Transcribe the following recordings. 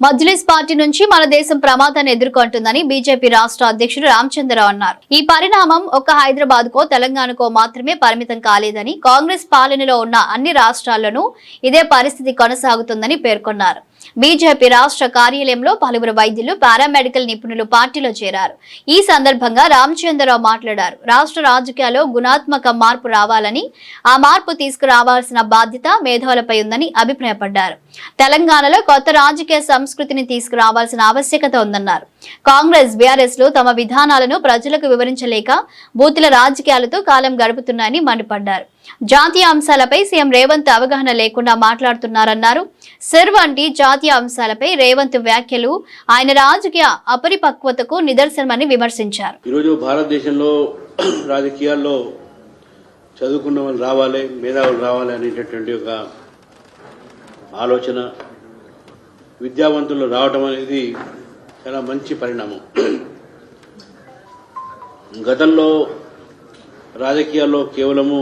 Majlis party నుంచి మన దేశం ప్రమాదాన్ని ఎదుర్కొంటుందని బీజేపీ రాష్ట్ర అధ్యక్షుడు రామచంద్రరావు అన్నారు. ఈ పరిణామం ఒక్క హైదరాబాద్ కో తెలంగాణకో మాత్రమే పరిమితం కాలేదని కాంగ్రెస్ పాలనలో ఉన్న అన్ని రాష్ట్రాల్లోనూ ఇదే పరిస్థితి కొనసాగుతుందని పేర్కొన్నారు. బీజేపీ రాష్ట్ర కార్యాలయంలో పలువురు వైద్యులు పారామెడికల్ నిపుణులు పార్టీలో చేరారు. ఈ సందర్భంగా రామచంద్రరావు మాట్లాడారు. రాష్ట్ర రాజకీయాల్లో గుణాత్మక మార్పు రావాలని ఆ మార్పు తీసుకురావాల్సిన బాధ్యత మేధావులపై ఉందని అభిప్రాయపడ్డారు. తెలంగాణలో కొత్త రాజకీయ సంస్కృతిని తీసుకురావాల్సిన ఆవశ్యకత ఉందన్నారు. కాంగ్రెస్ బీఆర్ఎస్లు తమ విధానాలను ప్రజలకు వివరించలేక బూతుల రాజకీయాలతో కాలం గడుపుతున్నాయని మండిపడ్డారు. జాతీయ అంశాలపై సీఎం రేవంత్ అవగాహన లేకుండా మాట్లాడుతున్నారన్నారు. సిర్ వంటి జాతీయ అంశాలపై రేవంత్ వ్యాఖ్యలు. ఆయన రాజకీయ అపరిపక్వతకు నిదర్శనమని విమర్శించారు. ఈరోజు భారతదేశంలో రాజకీయాల్లో చదువుకున్న వాళ్ళు రావాలి మేధావులు రావాలి అనేటటువంటి ఒక ఆలోచన విద్యావంతులు రావటం అనేది చాలా మంచి పరిణామం. గతంలో రాజకీయాల్లో కేవలము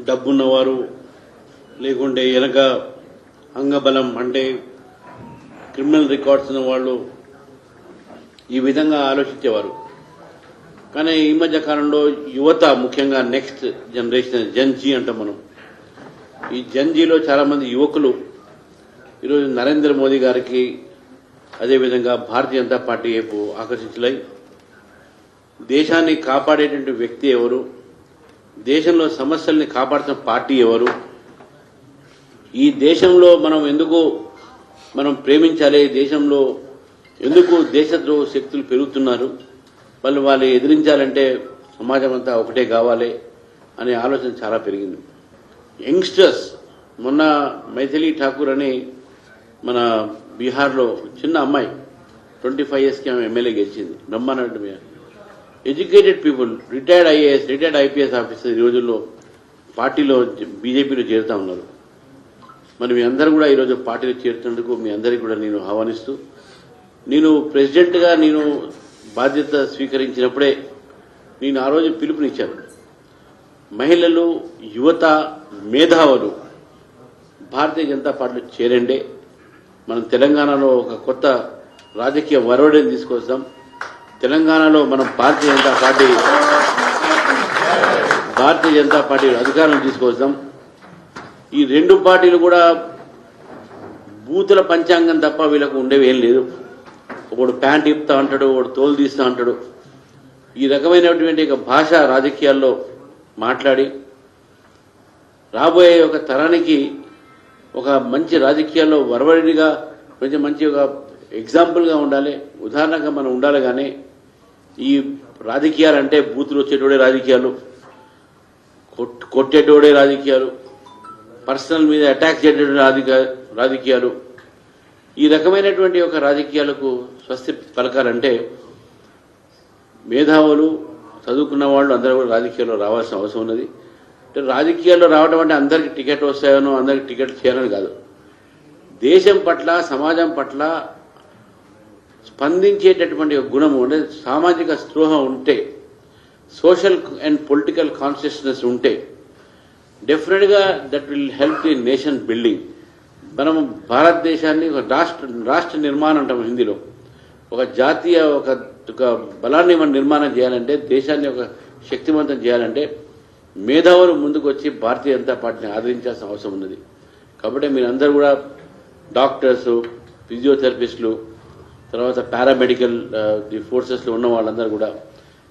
డబ్బున్నవారు లేకుంటే వెనక అంగబలం అంటే క్రిమినల్ రికార్డ్స్ ఉన్న వాళ్ళు ఈ విధంగా ఆలోచించేవారు. కానీ ఈ మధ్య కాలంలో యువత ముఖ్యంగా నెక్స్ట్ జనరేషన్ జన్జీ అంటాం మనం. ఈ జన్జీలో చాలా మంది యువకులు ఈరోజు నరేంద్ర మోదీ గారికి అదేవిధంగా భారతీయ జనతా పార్టీ వైపు ఆకర్షితులై దేశాన్ని కాపాడేటువంటి వ్యక్తి ఎవరు? దేశంలో సమస్యల్ని కాపాడుతున్న పార్టీ ఎవరు? ఈ దేశంలో మనం ఎందుకు మనం ప్రేమించాలి? దేశంలో ఎందుకు దేశద్రోహ శక్తులు పెరుగుతున్నారు? వాళ్ళు వాళ్ళు ఎదిరించాలంటే సమాజం అంతా ఒకటే కావాలి అనే ఆలోచన చాలా పెరిగింది. యంగ్స్టర్స్ మొన్న మైథిలి ఠాకూర్ అని మన బీహార్లో చిన్న అమ్మాయి ట్వంటీ ఫైవ్ ఇయర్స్కి ఆమె ఎమ్మెల్యే గెలిచింది. Brahmananda educated people retired IAS retired IPS officer ఈ రోజుల్లో పార్టీలో బీజేపీలో చేరుతా ఉన్నారు. మరి మీ అందరూ కూడా ఈరోజు పార్టీలో చేరుతున్నందుకు మీ అందరికీ కూడా నేను ఆహ్వానిస్తూ నేను ప్రెసిడెంట్గా నేను బాధ్యత స్వీకరించినప్పుడే నేను ఆ రోజు పిలుపునిచ్చాను. మహిళలు యువత మేధావులు భారతీయ జనతా పార్టీలో చేరండి. మనం తెలంగాణలో ఒక కొత్త రాజకీయ వరవడిని తీసుకొస్తాం. తెలంగాణలో మనం భారతీయ జనతా పార్టీ భారతీయ జనతా పార్టీ అధికారం తీసుకొస్తాం. ఈ రెండు పార్టీలు కూడా బూతుల పంచాంగం తప్ప వీళ్ళకు ఉండేవి ఏం లేదు. ఒకడు ప్యాంట్ ఇప్తా అంటాడు ఒకడు తోలు తీస్తా అంటాడు. ఈ రకమైనటువంటి ఒక భాష రాజకీయాల్లో మాట్లాడి రాబోయే ఒక తరానికి ఒక మంచి రాజకీయాల్లో వరవడిగా కొంచెం మంచి ఒక ఎగ్జాంపుల్గా ఉండాలి. ఉదాహరణగా మనం ఉండాలి కానీ ఈ రాజకీయాలు అంటే బూతులు వచ్చేటోడే రాజకీయాలు కొట్- కొట్టేటోడే రాజకీయాలు పర్సనల్ మీద అటాక్ చేసేటువంటి రాజకీయ- రాజకీయాలు. ఈ రకమైనటువంటి ఒక రాజకీయాలకు స్వస్తి పలకాలంటే మేధావులు చదువుకున్న వాళ్ళు అందరూ కూడా రాజకీయాల్లో రావాల్సిన అవసరం ఉన్నది. అంటే రాజకీయాల్లో రావడం అంటే అందరికి టికెట్ వస్తాయనో అందరికి టికెట్ చేయాలని కాదు. దేశం పట్ల సమాజం పట్ల స్పందించేటటువంటి గుణం గుణము అంటే సామాజిక స్పృహ ఉంటే సోషల్ అండ్ పొలిటికల్ కాన్షియస్నెస్ ఉంటే డెఫినెట్గా that will help the nation building మనం భారతదేశాన్ని ఒక రాష్ట్ర రాష్ట్ర నిర్మాణం అంటాం హిందీలో. ఒక జాతీయ ఒక ఒక బలాన్ని మనం నిర్మాణం చేయాలంటే దేశాన్ని ఒక శక్తివంతం చేయాలంటే మేధావులు ముందుకు వచ్చి భారతీయ జనతా పార్టీని ఆదరించాల్సిన అవసరం ఉన్నది. కాబట్టి మీరందరూ కూడా డాక్టర్స్ ఫిజియోథెరపిస్టులు తర్వాత పారామెడికల్ ది ఫోర్సెస్లో ఉన్న వాళ్ళందరూ కూడా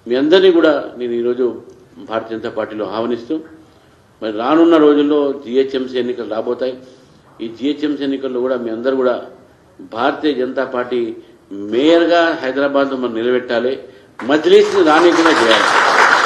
మీ అందరినీ కూడా నేను ఈరోజు భారతీయ జనతా పార్టీలో ఆహ్వానిస్తూ మరి రానున్న రోజుల్లో జిహెచ్ఎంసీ ఎన్నికలు రాబోతాయి. ఈ జిహెచ్ఎంసీ ఎన్నికల్లో కూడా మీ అందరూ కూడా భారతీయ జనతా పార్టీ మేయర్గా హైదరాబాద్ మనం నిలబెట్టాలి. మజ్లీస్ని రానికుండా చేయాలి.